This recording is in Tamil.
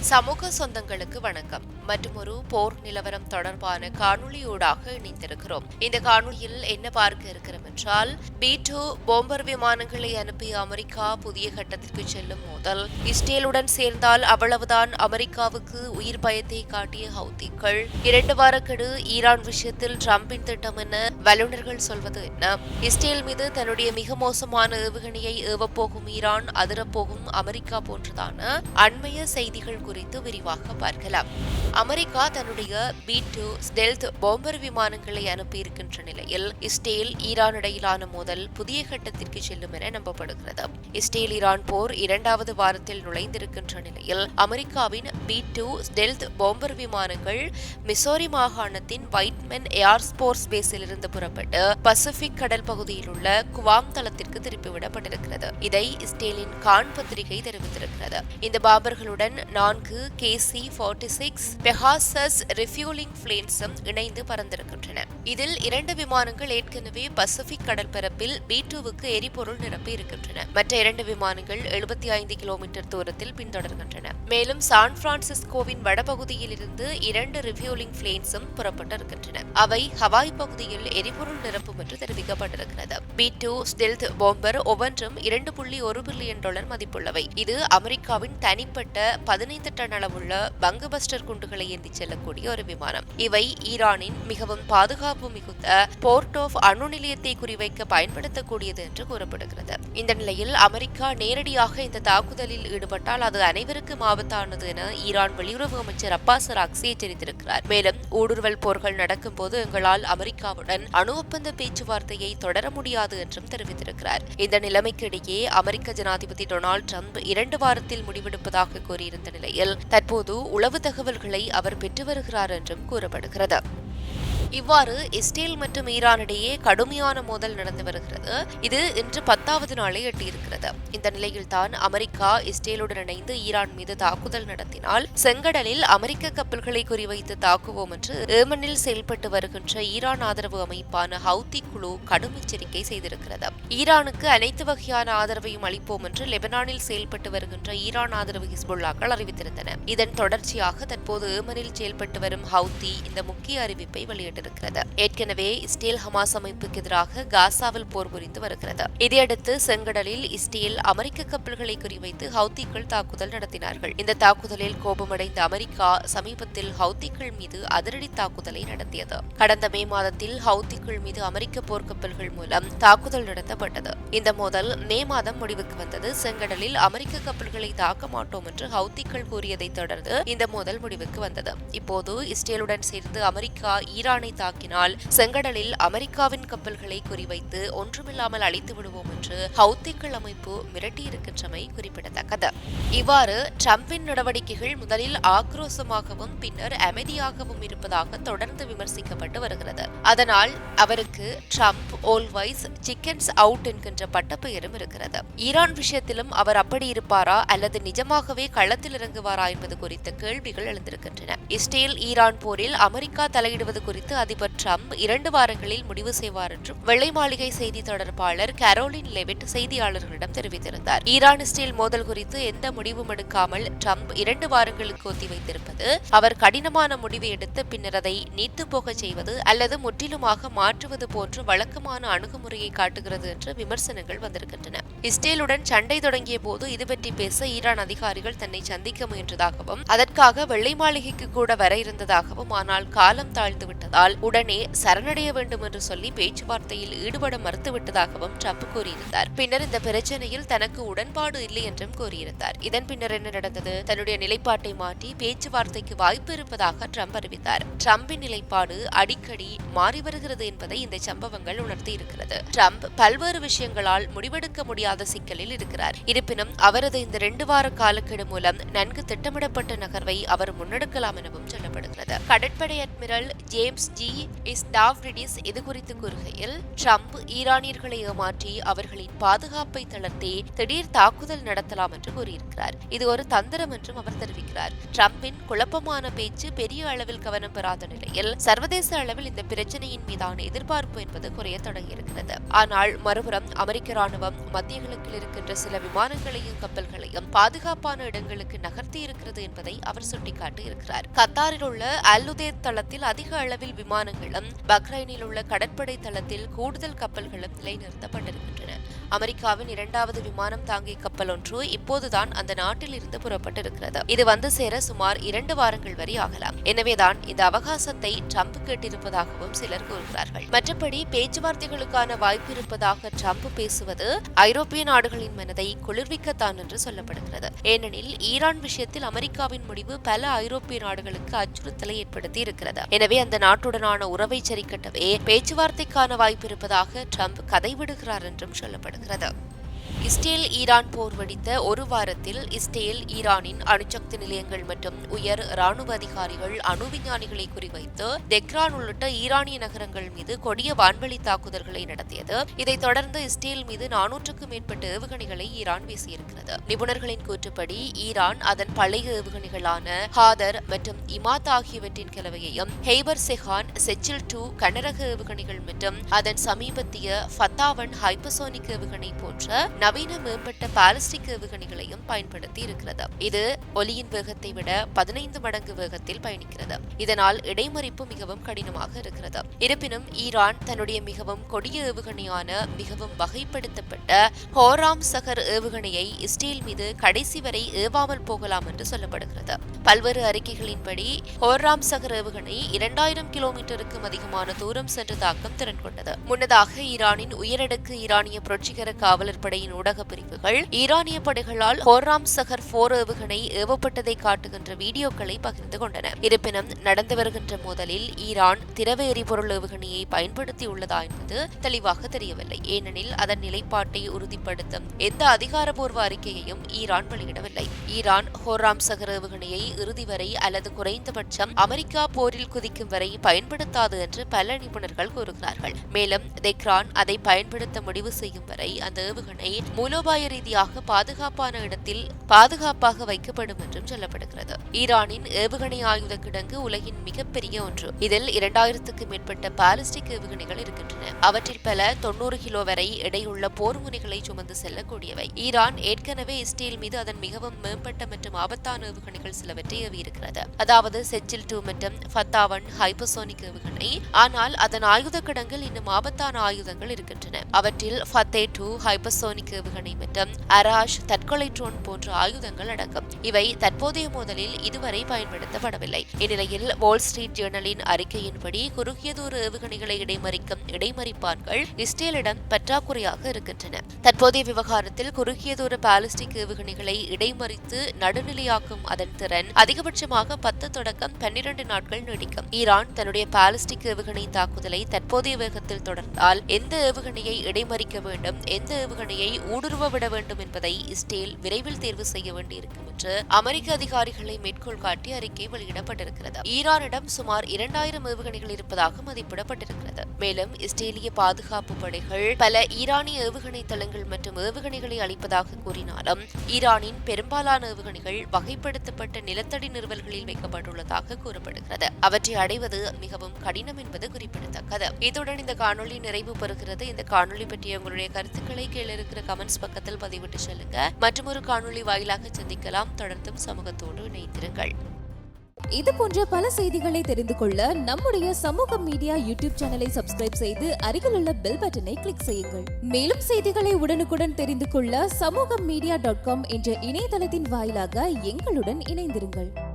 சமூக சொந்தங்களுக்கு வணக்கம். மற்றும் ஒரு போர் நிலவரம் தொடர்பான காணொளியூடாக இணைந்திருக்கிறோம். இந்த காணொளியில் என்ன பார்க்க இருக்கிறோம் என்றால் பி டூ போம்பர் விமானங்களை அனுப்பிய அமெரிக்கா புதிய கட்டத்திற்கு செல்லும் மோதல். இஸ்ரேலுடன் சேர்ந்தால் அவ்வளவுதான் அமெரிக்காவுக்கு உயிர் பயத்தை காட்டிய ஹவுதிகள் இரண்டு வாரக்கெடு ஈரான் விஷயத்தில் டிரம்பின் திட்டம் என வல்லுநர்கள் சொல்வது என்ன இஸ்ரேல் மீது தன்னுடைய மிக மோசமான ஏவுகணையை ஏவப்போகும் ஈரான் அதிரப்போகும் அமெரிக்கா போன்றதான அண்மைய செய்திகள் குறித்து விரிவாக பார்க்கலாம். அமெரிக்கா தன்னுடைய பி டூ ஸ்டெல்த் பாம்பர் விமானங்களை அனுப்பியிருக்கின்ற நிலையில் இஸ்ரேல் ஈரான் இடையிலான மோதல் புதிய கட்டத்திற்கு செல்லும் என நம்பப்படுகிறது. இஸ்ரேல் ஈரான் போர் இரண்டாவது வாரத்தில் நுழைந்திருக்கின்ற நிலையில் அமெரிக்காவின் பி டூ ஸ்டெல்த் பாம்பர் விமானங்கள் மிசோரி மாகாணத்தின் வைட்மென் ஏர் ஸ்போர்ட்ஸ் பேஸில் இருந்து புறப்பட்டு பசிபிக் கடல் பகுதியில் உள்ள குவாம் தளத்திற்கு திருப்பிவிடப்பட்டிருக்கிறது இதை இஸ்ரேலின் கான் பத்திரிகை தெரிவித்திருக்கிறது. இந்த பாபர்களுடன் நான்கு கேசி ஃபார்ட்டி சிக்ஸ் பெஹாசஸ் ரிஃபியூலிங் பிளேன்ஸும் இணைந்து பறந்திருக்கின்றன. இதில் இரண்டு விமானங்கள் ஏற்கனவே பசிபிக் கடற்பரப்பில் பி டூவுக்கு எரிபொருள் நிரப்பி இருக்கின்றன. மற்ற இரண்டு விமானங்கள் எழுபத்தி ஐந்து கிலோமீட்டர் தூரத்தில் பின்தொடர்கின்றன. மேலும் சான் பிரான்சிஸ்கோவின் வடபகுதியில் இருந்து இரண்டு ரிஃபியூலிங் பிளேன்ஸும் புறப்பட்டிருக்கின்றன. அவை ஹவாய் பகுதியில் எரிபொருள் நிரப்பும் என்று தெரிவிக்கப்பட்டிருக்கிறது. பி டூ ஸ்டெல்த் பாம்பர் ஒவ்வொன்றும் இரண்டு புள்ளி ஒரு பில்லியன் டாலர் மதிப்புள்ளவை. இது அமெரிக்காவின் தனிப்பட்ட பதினைந்து டன் அளவுள்ள பங்குபஸ்டர் குண்டுகளை ஏந்தி செல்லக்கூடிய ஒரு விமானம். இவை ஈரானின் மிகவும் பாதுகாப்பு மிகுந்த போர்ட் ஆஃப் அணு நிலையத்தை குறிவைக்க பயன்படுத்தக்கூடியது என்று கூறப்படுகிறது. இந்த நிலையில் அமெரிக்கா நேரடியாக இந்த தாக்குதலில் ஈடுபட்டால் அது அனைவருக்கும் ஆபத்தானது என ஈரான் வெளியுறவு அமைச்சர் அப்பாஸ் ராக்சி எச்சரித்திருக்கிறார். மேலும் ஊடுருவல் போர்கள் நடக்கும் போது எங்களால் அமெரிக்காவுடன் அணு ஒப்பந்த பேச்சுவார்த்தையை தொடர முடியாது என்றும் தெரிவித்திருக்கிறார். இந்த நிலைமைக்கிடையே அமெரிக்க ஜனாதிபதி டொனால்டு ட்ரம்ப் இரண்டு வாரத்தில் முடிவெடுப்பதாக கூறியிருந்த நிலையில் தற்போது உளவு தகவல்களை அவர் பெற்று வருகிறார் என்றும் கூறப்படுகிறது. இவ்வாறு இஸ்ரேல் மற்றும் ஈரான் இடையே கடுமையான மோதல் நடந்து வருகிறது. இது இன்று பத்தாவது நாளை எட்டியிருக்கிறது. இந்த நிலையில் தான் அமெரிக்கா இஸ்ரேலுடன் இணைந்து ஈரான் மீது தாக்குதல் நடத்தினால் செங்கடலில் அமெரிக்க கப்பல்களை குறிவைத்து தாக்குவோம் என்று ஏமனில் செயல்பட்டு வருகின்ற ஈரான் ஆதரவு அமைப்பான ஹவுதி குழு கடும் எச்சரிக்கை செய்திருக்கிறது. ஈரானுக்கு அனைத்து வகையான ஆதரவையும் அளிப்போம் என்று லெபனானில் செயல்பட்டு வருகின்ற ஈரான் ஆதரவு ஹிஸ்புல்லாக்கள் அறிவித்திருந்தன. இதன் தொடர்ச்சியாக தற்போது ஏமனில் செயல்பட்டு வரும் ஹவுதி இந்த முக்கிய அறிவிப்பை வெளியிட்டது வெளியிட்டிருக்கிறது ஏற்கனவே இஸ்ரேல் ஹமாஸ் அமைப்புக்கு எதிராக காசாவில் போர் புரிந்து வருகிறது. இதையடுத்து செங்கடலில் இஸ்ரேல் அமெரிக்க கப்பல்களை குறிவைத்து ஹவுத்திகள் தாக்குதல் நடத்தினார்கள். இந்த தாக்குதலில் கோபமடைந்த அமெரிக்கா சமீபத்தில் ஹவுத்திகள் மீது அதிரடி தாக்குதலை நடத்தியது. கடந்த மே மாதத்தில் ஹவுத்திகள் மீது அமெரிக்க போர்க்கப்பல்கள் மூலம் தாக்குதல் நடத்தப்பட்டது. இந்த மோதல் மே மாதம் முடிவுக்கு வந்தது. செங்கடலில் அமெரிக்க கப்பல்களை தாக்க மாட்டோம் என்று ஹவுத்திகள் கூறியதை தொடர்ந்து இந்த மோதல் முடிவுக்கு வந்தது. இப்போது இஸ்ரேலுடன் சேர்ந்து அமெரிக்கா ஈரானை ஈரானை தாக்கினால் செங்கடலில் அமெரிக்காவின் கப்பல்களை குறிவைத்து ஒன்றுமில்லாமல் அழித்து விடுவோம் என்று ஹவுத்திகள் அமைப்பு மிரட்டியிருக்கின்றமை குறிப்பிடத்தக்கது. இவ்வாறு டிரம்பின் நடவடிக்கைகள் முதலில் ஆக்ரோசமாகவும் பின்னர் அமைதியாகவும் இருப்பதாக தொடர்ந்து விமர்சிக்கப்பட்டு வருகிறது. அதனால் அவருக்கு ட்ரம்ப் ஓல்வைஸ் சிக்கன்ஸ் அவுட் என்கின்ற பட்டப்பெயரும் இருக்கிறது. ஈரான் விஷயத்திலும் அவர் அப்படி இருப்பாரா அல்லது நிஜமாகவே களத்தில் இறங்குவாரா என்பது குறித்த கேள்விகள் எழுந்திருக்கின்றன. இஸ்ரேல் ஈரான் போரில் அமெரிக்கா தலையிடுவது குறித்து அதிபர் ட்ரம்ப் இரண்டு வாரங்களில் முடிவு செய்வார் என்றும் வெள்ளை மாளிகை செய்தி தொடர்பாளர் கரோலின் லெவிட் செய்தியாளர்களிடம் தெரிவித்திருந்தார். ஈரான் இஸ்ரேல் மோதல் குறித்து எந்த முடிவும் எடுக்காமல் ட்ரம்ப் இரண்டு வாரங்களுக்கு ஒத்திவைத்திருப்பது அவர் கடினமான முடிவை எடுத்து பின்னர் அதை நீத்து போகச் செய்வது அல்லது முற்றிலுமாக மாற்றுவது போன்று வழக்கமான அணுகுமுறையை காட்டுகிறது என்று விமர்சனங்கள் வந்திருக்கின்றன. இஸ்ரேலுடன் சண்டை தொடங்கிய போது இது பற்றி பேச ஈரான் அதிகாரிகள் தன்னை சந்திக்க முயன்றதாகவும் அதற்காக வெள்ளை மாளிகைக்கு கூட வர இருந்ததாகவும் ஆனால் காலம் தாழ்ந்து விட்டதால் உடனே சரணடைய வேண்டும் என்று சொல்லி பேச்சுவார்த்தையில் ஈடுபட மறுத்துவிட்டதாகவும் ட்ரம்ப் கூறியிருந்தார். பின்னர் இந்த பிரச்சனையில் தனக்கு உடன்பாடு இல்லை என்றும் கூறியிருந்தார். இதன் பின்னர் என்ன நடந்தது? தன்னுடைய நிலைப்பாட்டை மாற்றி பேச்சுவார்த்தைக்கு வாய்ப்பு இருப்பதாக ட்ரம்ப் அறிவித்தார். ட்ரம்பின் நிலைப்பாடு அடிக்கடி மாறி வருகிறது என்பதை இந்த சம்பவங்கள் உணர்த்தி இருக்கிறது. ட்ரம்ப் பல்வேறு விஷயங்களால் முடிவெடுக்க முடியாத சிக்கலில் இருக்கிறார். இருப்பினும் அவரது இந்த ரெண்டு வார காலக்கெடு மூலம் நன்கு திட்டமிடப்பட்ட நகர்வை அவர் முன்னெடுக்கலாம் எனவும் சொல்லப்படுகிறது. கடற்படை admiral James G Stavridis இது குறித்து கூறுகையில் ட்ரம்ப் ஈரானியர்களை ஏமாற்றி அவர்களின் பாதுகாப்பை தளர்த்தி திடீர் தாக்குதல் நடத்தலாம் என்று கூறியிருக்கிறார். இது ஒரு தந்திரம் என்றும் அவர் தெரிவிக்கிறார். ட்ரம்பின் குழப்பமான பேச்சு பெரிய அளவில் கவனம் பெறாத நிலையில் சர்வதேச அளவில் இந்த பிரச்சனையின் மீதான எதிர்பார்ப்பு என்பது குறைய தொடங்கியிருக்கிறது. ஆனால் மறுபுறம் அமெரிக்க ராணுவம் மத்திய கிழக்கில் இருக்கின்ற சில விமானங்களையும் கப்பல்களையும் பாதுகாப்பான இடங்களுக்கு நகர்த்தி இருக்கிறது என்பதை அவர் சுட்டிக்காட்டி இருக்கிறார் கத்தாரில் உள்ள அல்லுதேத் தளத்தில் அதிக அளவில் விமானங்களும் பக்ரைனில் உள்ள கடற்படை தளத்தில் கூடுதல் கப்பல்களும் நிலைநிறுத்தப்பட்டிருக்கின்றன. அமெரிக்காவின் இரண்டாவது விமானம் தாங்கிய கப்பல் ஒன்று இப்போதுதான் அந்த நாட்டில் இருந்து புறப்பட்டிருக்கிறது. இது வந்து சேர சுமார் இரண்டு வாரங்கள் வரை ஆகலாம். எனவேதான் இந்த அவகாசத்தை ட்ரம்ப் கேட்டிருப்பதாகவும் சிலர் கூறுகிறார்கள். மற்றபடி பேச்சுவார்த்தைகளுக்கான வாய்ப்பு இருப்பதாக ட்ரம்ப் பேசுவது ஐரோப்பிய நாடுகளின் மனதை குளிர்விக்கத்தான் என்று சொல்லப்படுகிறது. ஏனெனில் ஈரான் விஷயத்தில் அமெரிக்காவின் முடிவு பல ஐரோப்பிய நாடுகளுக்கு அச்சுறுத்தலை ஏற்படுத்தி இருக்கிறது எனவே அந்த நாட்டுடன் உடனான உறவை சரிக்கட்டவே பேச்சுவார்த்தைக்கான வாய்ப்பு இருப்பதாக ட்ரம்ப் கதைவிடுகிறார் என்றும் சொல்லப்படுகிறது. இஸ்ரேல் ஈரான் போர் வெடித்த ஒரு வாரத்தில் இஸ்ரேல் ஈரானின் அணுசக்தி நிலையங்கள் மற்றும் உயர் ராணுவ அதிகாரிகள் அணு விஞ்ஞானிகளை குறிவைத்து தெக்ரான் உள்ளிட்ட ஈரானிய நகரங்கள் மீது கொடிய வான்வெளி தாக்குதல்களை நடத்தியது. இதைத் தொடர்ந்து இஸ்ரேல் மீது நானூற்றுக்கும் மேற்பட்ட ஏவுகணைகளை ஈரான் வீசியிருக்கிறது. நிபுணர்களின் கூற்றுப்படி ஈரான் அதன் பழைய ஏவுகணைகளான ஹாதர் மற்றும் இமாத் ஆகியவற்றின் கலவையையும் ஹெய்பர் செஹான் செச்சில் டூ கனரக ஏவுகணைகள் மற்றும் அதன் சமீபத்திய ஃபத்தாவன் ஹைப்பசோனிக் ஏவுகணை போன்ற நவீன மேம்பட்ட பாலிஸ்டிக் ஏவுகணைகளையும் பயன்படுத்தி இருக்கிறது. இது ஒலியின் வேகத்தை விட பதினைந்து மடங்கு வேகத்தில் பயணிக்கிறது. இதனால் இடைமறிப்பு மிகவும் கடினமாக இருக்கிறது. இருப்பினும் ஈரான் தன்னுடைய மிகவும் கொடிய ஏவுகணையான மிகவும் வகைப்படுத்தப்பட்ட ஹோராம் சகர் ஏவுகணையை இஸ்ரேல் மீது கடைசி வரை ஏவாமல் போகலாம் என்று சொல்லப்படுகிறது. பல்வேறு அறிக்கைகளின்படி ஹோராம் சகர் ஏவுகணை இரண்டாயிரம் கிலோமீட்டர் கிலோமீட்டருக்கும் அதிகமான தூரம் சென்று தாக்கம் திறன் கொண்டது முன்னதாக ஈரானின் உயரடுக்கு ஈரானிய புரட்சிகர காவலர் படையின் ஊடக பிரிவுகள் ஈரானிய படைகளால் ஹோராம் சகர் போர் ஏவுகணை ஏவப்பட்டதை காட்டுகின்ற வீடியோக்களை பகிர்ந்து கொண்டன. இருப்பினும் நடந்து வருகின்ற மோதலில் ஈரான் திரவ எரிபொருள் ஏவுகணையை பயன்படுத்தியுள்ளதா என்பது தெளிவாக தெரியவில்லை. ஏனெனில் அதன் நிலைப்பாட்டை உறுதிப்படுத்தும் எந்த அதிகாரப்பூர்வ அறிக்கையையும் ஈரான் வெளியிடவில்லை. ஈரான் ஹோராம் சகர் ஏவுகணையை இறுதி வரை அல்லது குறைந்தபட்சம் அமெரிக்கா போரில் குதிக்கும் வரை பயன்படுத்தாது என்று பல நிபுணர்கள் கூறுகிறார்கள். மேலும் தெக்ரான் அதை பயன்படுத்த முடிவு செய்யும் வரை அந்த ஏவுகணை மூலோபாய ரீதியாக பாதுகாப்பான இடத்தில் பாதுகாப்பாக வைக்கப்படும் என்றும் சொல்லப்படுகிறது. ஈரானின் ஏவுகணை ஆயுத கிடங்கு உலகின் மிகப்பெரிய ஒன்று. இதில் இரண்டாயிரத்துக்கு மேற்பட்ட பாலிஸ்டிக் ஏவுகணைகள் இருக்கின்றன. அவற்றில் பல தொன்னூறு கிலோ வரை எடையுள்ள போர் முனைகளை சுமந்து செல்லக்கூடியவை. ஈரான் ஏற்கனவே இஸ்ரேல் மீது அதன் மிகவும் மேம்பட்ட மற்றும் ஆபத்தான ஏவுகணைகள் சிலவற்றை ஏவியிருக்கிறது. அதாவது செச்சில் டூ மற்றும் ஃபத்தாவன் ஏவுகணை ஆனால் அதன் ஆயுத கிடங்கில் இன்னும் ஆபத்தான ஆயுதங்கள் இருக்கின்றன. அவற்றில் ஃபத்தே டூ ஹைபர்சோனிக் ஏவுகணை மற்றும் அராஷ் தற்கொலை ட்ரோன் போன்ற ஆயுதங்கள் அடங்கும். இவை தற்போதைய மோதலில் இதுவரை பயன்படுத்தப்படவில்லை. இந்நிலையில் வால் ஸ்ட்ரீட் ஜேர்னலின் அறிக்கையின்படி குறுகிய தூர ஏவுகணைகளை இடைமறிக்கும் இடைமறிப்பான்கள் இஸ்ரேலிடம் பற்றாக்குறையாக இருக்கின்றன. தற்போதைய விவகாரத்தில் குறுகிய தூர பாலிஸ்டிக் ஏவுகணைகளை இடைமறித்து நடுநிலையாக்கும் அதன் திறன் அதிகபட்சமாக பத்து தொடக்கம் பன்னிரண்டு நாட்கள் நீடிக்கும். ஈரான் தன்னுடைய பாலிஸ்டிக் ஏவுகணை தாக்குதலை தற்போதைய வேகத்தில் தொடர்ந்தால் எந்த ஏவுகணையை இடைமறிக்க வேண்டும் எந்த ஏவுகணையை ஊடுருவ விட வேண்டும் என்பதை இஸ்ரேல் விரைவில் தேர்வு செய்ய வேண்டியிருக்கும் என்று அமெரிக்க அதிகாரிகளை மேற்கோள் காட்டி அறிக்கை வெளியிடப்பட்டிருக்கிறது. ஈரானிடம் சுமார் இரண்டாயிரம் ஏவுகணைகள் இருப்பதாக மதிப்பிடப்பட்டிருக்கிறது. மேலும் இஸ்ரேலிய பாதுகாப்பு படைகள் பல ஈரானிய ஏவுகணை தளங்கள் மற்றும் ஏவுகணைகளை அளிப்பதாக கூறினாலும் ஈரானின் பெரும்பாலான ஏவுகணைகள் வகைப்படுத்தப்பட்ட நிலத்தடி நிறுவல்களில் வைக்கப்பட்டுள்ளதாக கூறப்படுகிறது. அவற்றை அடைவது மிக மிகவும் கடினம் என்பது குறிப்பிடத்தக்கது. இத்துடன் இந்த காணொளி நிறைவு பெறுகிறது. இந்த காணொளி பற்றிய உங்களுடைய கருத்துக்களை கீழே இருக்கிற கமெண்ட்ஸ் பக்கத்தில் பதிவிட்டு செல்லுங்க. மற்றும் ஒரு காணொளி வாயிலாக சந்திக்கலாம். தொடர்ந்தும் சமூகத்தோடு இணைந்திருங்கள். இது போன்ற பல செய்திகளை தெரிந்து கொள்ள நம்முடைய சமூக மீடியா யூடியூப் சேனலை சப்ஸ்கிரைப் செய்து அருகிலுள்ள பெல் பட்டனை கிளிக் செய்யுங்கள். மேலும் செய்திகளை உடனுக்குடன் தெரிந்து கொள்ள சமூக மீடியா டாட் காம் என்ற இணையதளத்தின் வாயிலாக எங்களுடன் இணைந்திருங்கள்.